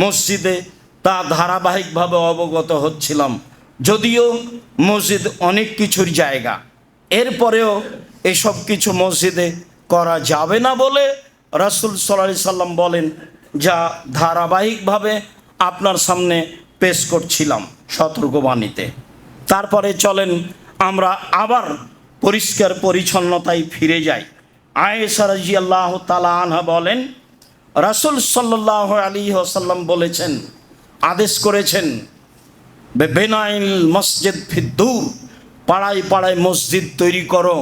মসজিদে তা ধারাবাহিকভাবে অবগত হচ্ছিলাম। যদিও মসজিদ অনেক কিছুর জায়গা। এরপরেও এসব কিছু মসজিদে করা যাবে না বলে রাসুল সাল্লাহ সাল্লাম বলেন, যা ধারাবাহিকভাবে আপনার সামনে পেশ করছিলাম সতর্কবাণীতে। তারপরে চলেন আমরা আবার পরিষ্কার পরিচ্ছন্নতায় ফিরে যাই। আয়েশা রাজি আল্লাহ তালা আনহা বলেন রাসুল সাল্লাহ আলী আসাল্লাম বলেছেন, আদেশ করেছেন বেনাইল মসজিদ ফিদ্দুর, পাড়ায় পাড়ায় মসজিদ তৈরি করো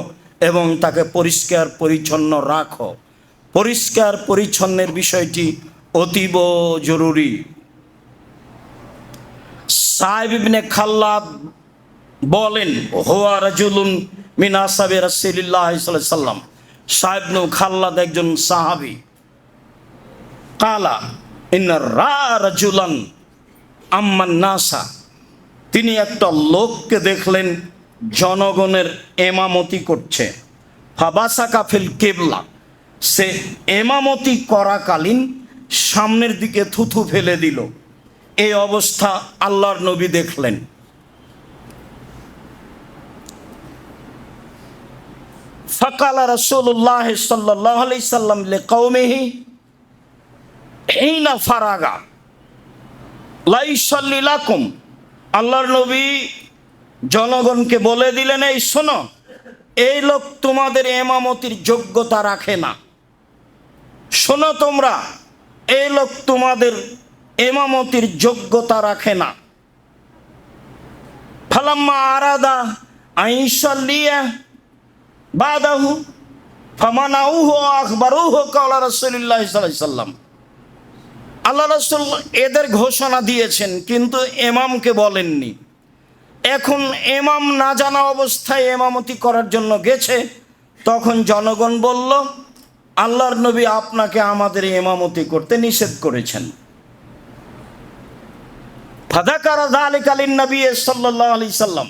এবং তাকে পরিষ্কার পরিচ্ছন্ন রাখো। পরিষ্কার পরিচ্ছন্নের বিষয়টি অতীব জরুরি। সাহেব ইবনে খাল্লাদ বলেন, হোয়া রাজুলুন মিনা সাবে রাসিল্লাহ সাল্লাম সাহেবনু খাল্লাদ একজন সাহাবি। কালা নাসা। তিনি একটা লোককে দেখলেন, জনগণের এমামতি করছে। ফাবাসা কাফিল কেবলা। সে এমামতি করাকালীন সামনের দিকে থুথু ফেলে দিল। এই অবস্থা আল্লাহর নবী দেখলেন। ফকালা রসুল্লাহ সাল্লাহ আলি সাল্লাম লে কৌমেহি হিনা ফারাগা। লাইসাল্লিলাকুম আল্লাহর নবী জনগণকে বলে দিলেন, এই শোনো, এই লোক তোমাদের এমামতির যোগ্যতা রাখে না। শোনো তোমরা, এই লোক তোমাদের এমামতির যোগ্যতা রাখে না। ফালাম্মা আরাদা আইসাল্লিয়া বাদাহু, ফামানাউহু আখবারুহু কালা আলাইহি সাল্লাম। আল্লাহ রসুল এদের ঘোষণা দিয়েছেন, কিন্তু এমামকে বলেননি। এখন এমাম না জানা অবস্থায় এমামতি করার জন্য গেছে, তখন জনগণ বলল, আল্লাহর নবী আপনাকে আমাদের এমামতি করতে নিষেধ করেছেন। ফাদাকারা আলী কালীন নবী সাল্লাহ আলি সাল্লাম।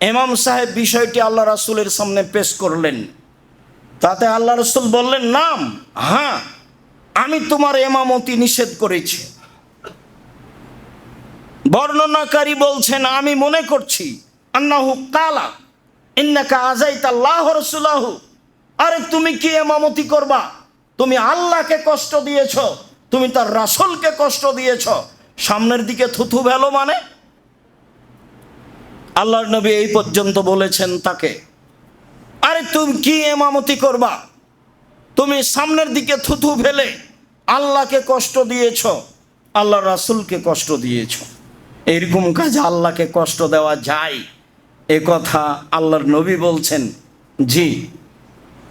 এমাম সাহেব বিষয়টি আল্লাহ রাসুলের সামনে পেশ করলেন। তাতে আল্লাহ রসুল বললেন, নাম হ্যাঁ আমি তোমার এমামতি নিষেধ করেছি। বর্ণনাকারী বলছেন, আমি মনে করছি, আন্নাহু কালা, ইন্নাকা আজাইত আল্লাহ আরে তুমি কি এমামতি করবা? তুমি আল্লাহকে কষ্ট দিয়েছ, তুমি তার রাসলকে কষ্ট দিয়েছ। সামনের দিকে থুথু ভেলো মানে? আল্লাহর নবী এই পর্যন্ত বলেছেন তাকে, আরে তুমি কি এমামতি করবা? তুমি সামনের দিকে থুথু ফেলে আল্লাহকে কষ্ট দিয়েছ, আল্লাহ রাসুলকে কষ্ট দিয়েছ। এরকম কাজ আল্লাহকে কষ্ট দেওয়া যায়? এ কথা আল্লাহর নবী বলছেন, জি,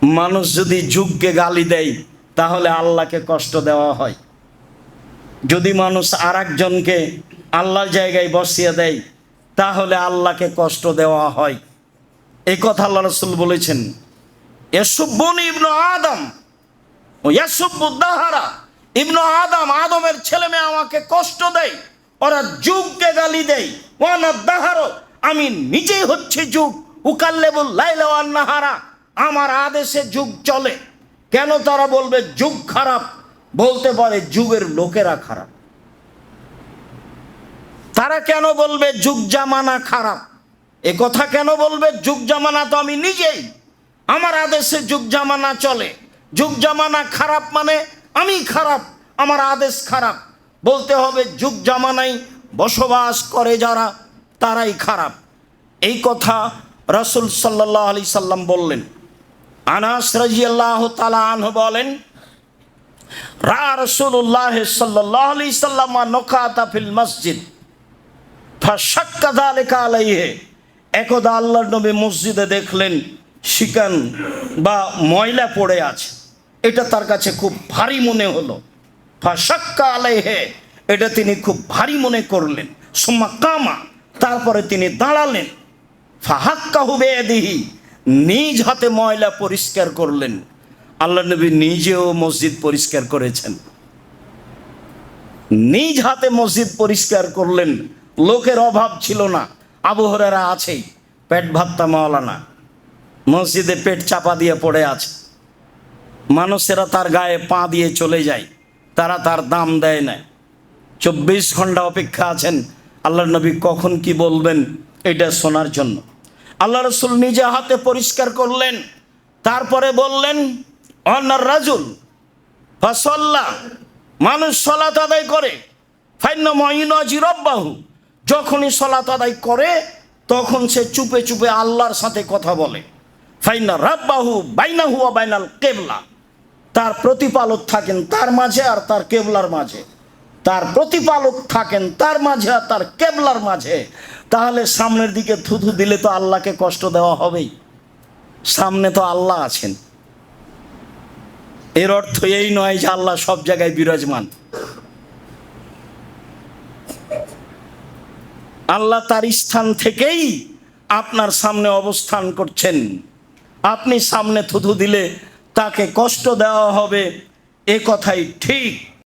মানুষ যদি যুগকে গালি দেয়, তাহলে আল্লাহকে কষ্ট দেওয়া হয়। যদি মানুষ আর একজনকে আল্লাহর জায়গায় বসিয়ে দেয়, তাহলে আল্লাহকে কষ্ট দেওয়া হয়। এই কথা আল্লাহ রসুল বলেছেন এসব্বন ইবনু আদম ও ইয়াসুবুদ্দাহারা ইবনু আদম, আদমের ছেলে মেয়ে আমাকে কষ্ট দেয়, ওরা যুগকে গালি দেয়। ওয়ানাদ্দাহারো আমি নিজেই হচ্ছে যুগ। উকাল্লেবুল লাইলা নাহারা, আমার আদেশে যুগ চলে। কেন তারা বলবে যুগ খারাপ? বলতে পারে যুগের লোকেরা খারাপ। তারা কেন বলবে যুগ জামানা খারাপ? এ কথা কেন বলবে যুগ জামানা তো আমি নিজেই? আমার আদেশে যুগ জামানা চলে। যুগ জামানা খারাপ মানে আমি খারাপ, আমার আদেশ খারাপ। বলতে হবে, যুগ জামানায় বসবাস করে যারা, তারাই খারাপ। এই কথা রসুল সাল্লাহ আলি সাল্লাম বললেন। আনাস রাজিয়াল্লাহ তালা আনহ বলেন, রা রসুল্লাহ সাল্লাহ আলি সাল্লামা নকাতা ফিল মসজিদ। ফাশাক্কাদা আলেকা আলাইহে। একদা আল্লাহর নবী মসজিদে দেখলেন শিকান বা ময়লা পড়ে আছে। এটা তার কাছে খুব ভারী মনে হলো। ফাশাক্কা আলাইহে, এটা তিনি খুব ভারী মনে করলেন। সোম্মা কামা, তারপরে তিনি দাঁড়ালেন। ফাহাক্কা হুবে দিহি নিজ হাতে ময়লা পরিষ্কার করলেন। আল্লাহ নবী নিজেও মসজিদ পরিষ্কার করেছেন। নিজ হাতে মসজিদ পরিষ্কার করলেন, লোকের অভাব ছিল না। আবহরেরা আছেই, পেট ভাত্তা মাওলানা। মসজিদে পেট চাপা দিয়ে পড়ে আছে। মানুষেরা তার গায়ে পা দিয়ে চলে যায়। তারা তার দাম দেয় না। চব্বিশ ঘণ্টা অপেক্ষা আছেন। আল্লাহ নবী কখন কি বলবেন এটা শোনার জন্য। আল্লাহ রসুল নিজে হাতে পরিষ্কার করলেন। তারপরে বললেন অন্নার রাজুল, ফসল্লা, মানুষ সলাত আদায় করে। ফাইন্য মহিনাজিরব্বাহু যখনই সলাত আদায় করে, তখন সে চুপে চুপে আল্লাহর সাথে কথা বলে। ফাইনা রাব্বাহু বাইনাহু বাইনাল কেবলা তার প্রতিপালক থাকেন তার মাঝে আর তার কেবলার মাঝে। তার প্রতিপালক থাকেন তার মাঝে আর তার কেবলার মাঝে। তাহলে সামনের দিকে থুথু দিলে তো আল্লাহকে কষ্ট দেওয়া হবেই। সামনে তো আল্লাহ আছেন। এর অর্থ এই নয় যে আল্লাহ সব জায়গায় বিরাজমান। আল্লাহ তার স্থান থেকেই আপনার সামনে অবস্থান করছেন। আপনি সামনে থুথু দিলে তাকে কষ্ট দেওয়া হবে এ কথাই ঠিক।